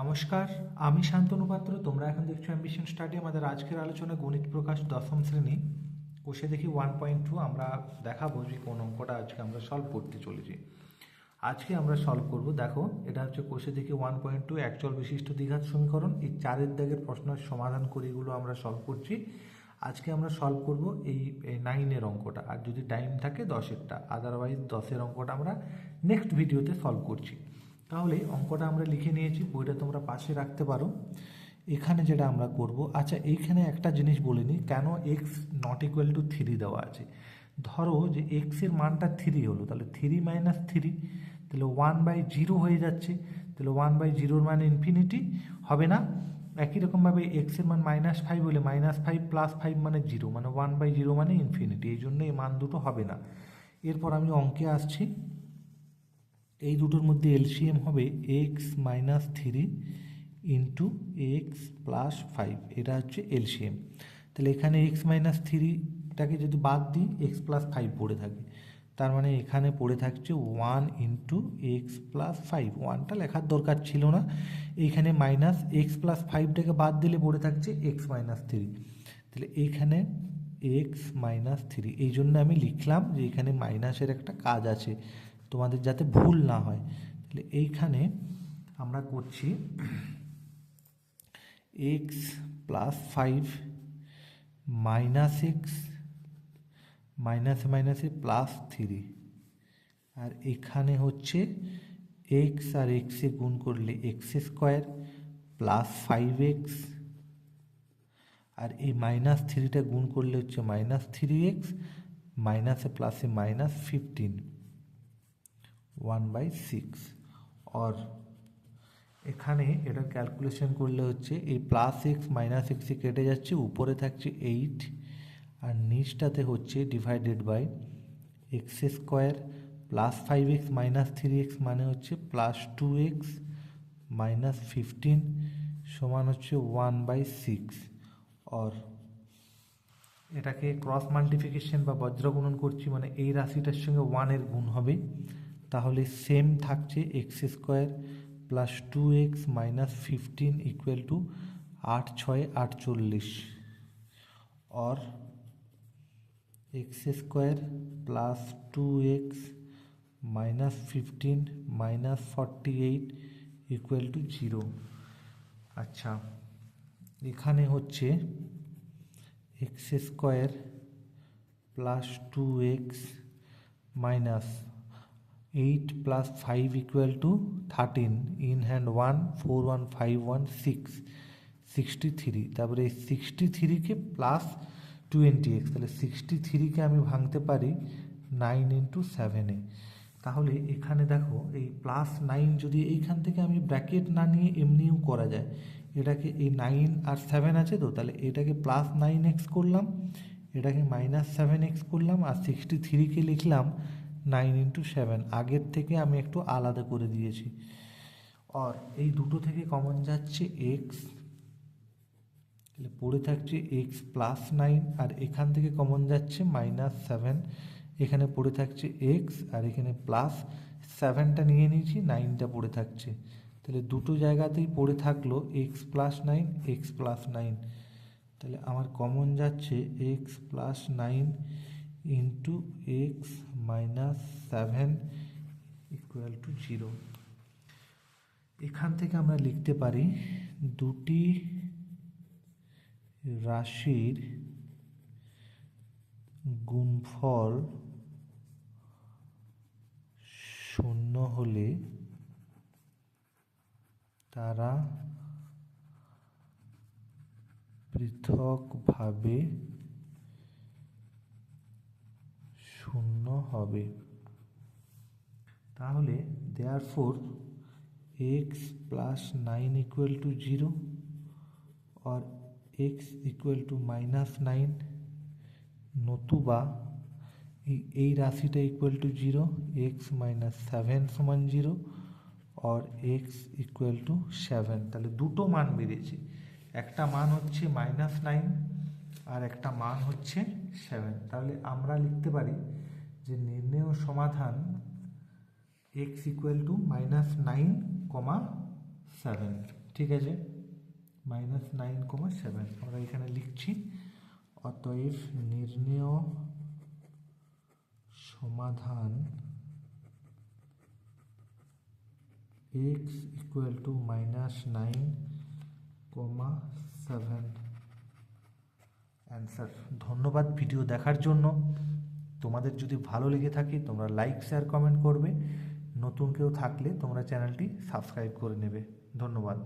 নমস্কার, আমি শান্তনু পাত্র, তোমরা এখন দেখছ অ্যাম্বিশন স্টাডি আমাদের আজকের আলোচনা গণিত প্রকাশ দশম শ্রেণি। কোষে দেখি ওয়ান পয়েন্ট টু আমরা দেখাবো যে কোন অঙ্কটা আজকে আমরা সলভ করতে চলেছি। আজকে আমরা সলভ করব, দেখো, এটা হচ্ছে কোষে দেখি ওয়ান পয়েন্ট টু একচল বিশিষ্ট দ্বিঘাত সমীকরণ। এই চারের দাগের প্রশ্নের সমাধান করে এগুলো আমরা সলভ করছি। আজকে আমরা সলভ করব এই নাইনের অঙ্কটা, আর যদি টাইম থাকে দশেরটা আদারওয়াইজ দশের অঙ্কটা আমরা নেক্সট ভিডিওতে সলভ করছি। তাহলে অঙ্কটা আমরা লিখে নিয়েছি, বইটা তোমরা পাশে রাখতে পারো। এখানে যেটা আমরা করব আচ্ছা এইখানে একটা জিনিস বলে নিই কেন x not equal to three দেওয়া আছে? ধরো যে এক্সের মানটা থ্রি হলো, তাহলে থ্রি মাইনাস থ্রি তাহলে ওয়ান বাই জিরো হয়ে যাচ্ছে, তাহলে ওয়ান বাই জিরোর মান ইনফিনিটি হবে না? একই রকমভাবে এক্সের মান মাইনাস ফাইভ হলে মাইনাস ফাইভ প্লাস ফাইভ মানে জিরো মানে ওয়ান বাই জিরো মানে ইনফিনিটি এই জন্য এই মান দুটো হবে না। এরপর আমি অঙ্কে আসছি। এই দুটোর মধ্যে এলসিএম হবে x minus three into x plus five. এটা হচ্ছে এলসিএম। তাহলে এখানে এক্স মাইনাস থ্রিটাকে যদি বাদ দিই, এক্স প্লাস ফাইভ পড়ে থাকে। তার মানে এখানে পড়ে থাকছে one into x plus five. ওয়ানটা লেখার দরকার ছিল না। এইখানে মাইনাস এক্স প্লাস ফাইভটাকে বাদ দিলে পড়ে থাকছে এক্স মাইনাস থ্রি। তাহলে এইখানে এক্স মাইনাস থ্রি। এই জন্য আমি লিখলাম যে এখানে মাইনাসের একটা কাজ আছে। তোমাদের যাতে ভুল না হয়। তাহলে এইখানে আমরা করছি x plus five minus x মাইনাসে মাইনাসে প্লাস থ্রি আর এখানে হচ্ছে এক্স আর এক্সে গুণ করলে x square plus five x আর এই মাইনাস থ্রিটা গুণ করলে হচ্ছে মাইনাস থ্রি এক্স মাইনাসে প্লাসে minus fifteen one by six or এখানে এটা ক্যালকুলেশন করলে হচ্ছে এই প্লাস এক্স মাইনাস এক্সে কেটে যাচ্ছে, উপরে থাকছে এইট আর নিচটাতে হচ্ছে divided by x square plus five x minus three x মানে হচ্ছে plus two x minus fifteen সমান হচ্ছে ওয়ান বাই সিক্স অর এটাকে ক্রস মাল্টিফিকেশন বা বজ্রগুণন করছি মানে এই রাশিটার সঙ্গে ওয়ানের গুণ হবে। তাহলে সেম থাকছে x square plus two x minus fifteen equal to আট ছয় আটচল্লিশ or x square plus two x minus fifteen minus forty eight equal to zero আচ্ছা এখানে হচ্ছে x square plus two x minus eight plus five equal to thirteen in hand one four one five one six sixty three তারপরে এই sixty থ্রিকে plus twenty x তাহলে sixty থ্রিকে আমি ভাঙতে পারি নাইন ইন্টু সেভেনে তাহলে এখানে দেখো, এই প্লাস নাইন যদি এইখান থেকে আমি ব্র্যাকেট না নিয়ে এমনিও করা যায়, এটাকে এই নাইন আর সেভেন আছে তো, তাহলে এটাকে প্লাস নাইন এক্স করলাম, এটাকে মাইনাস সেভেন এক্স করলাম, আর সিক্সটি থ্রিকে লিখলাম নাইন ইন্টু সেভেন আগের থেকে আমি একটু আলাদা করে দিয়েছি। আর এই দুটো থেকে কমন যাচ্ছে এক্স তাহলে পড়ে থাকছে এক্স প্লাস নাইন আর এখান থেকে কমন যাচ্ছে মাইনাস সেভেন এখানে পড়ে থাকছে এক্স আর এখানে প্লাস সেভেনটা নিয়ে নিয়েছি নাইনটা পড়ে থাকছে। তাহলে দুটো জায়গাতেই পড়ে থাকল x plus nine x plus nine তাহলে আমার কমন যাচ্ছে x plus nine into x minus seven equal to zero এখান থেকে আমরা লিখতে পারি দুটি রাশির গুণফল শূন্য হলে তারা পৃথকভাবে শূন্য হবে। তাহলে therefore x plus nine equal to zero R x equal to minus nine নতুবা এই রাশিটা equal to zero x minus seven সমান জিরো আর এক্স ইকুয়াল টু সেভেন তাহলে দুটো মান বেরিয়েছে। একটা মান হচ্ছে মাইনাস নাইন আর একটা মান হচ্ছে সেভেন তাহলে আমরা লিখতে পারি যে নির্ণেয় সমাধান x equal to minus nine comma seven ঠিক আছে? মাইনাস নাইন কমা সেভেন আমরা এখানে লিখছি, অতএব নির্ণেয় সমাধান x equal to minus nine comma seven answer ধন্যবাদ ভিডিও দেখার জন্য। তোমাদের যদি ভালো লেগে থাকে, তোমরা লাইক শেয়ার কমেন্ট করবে। নতুন কেউ থাকলে তোমরা চ্যানেলটি সাবস্ক্রাইব করে নেবে। ধন্যবাদ।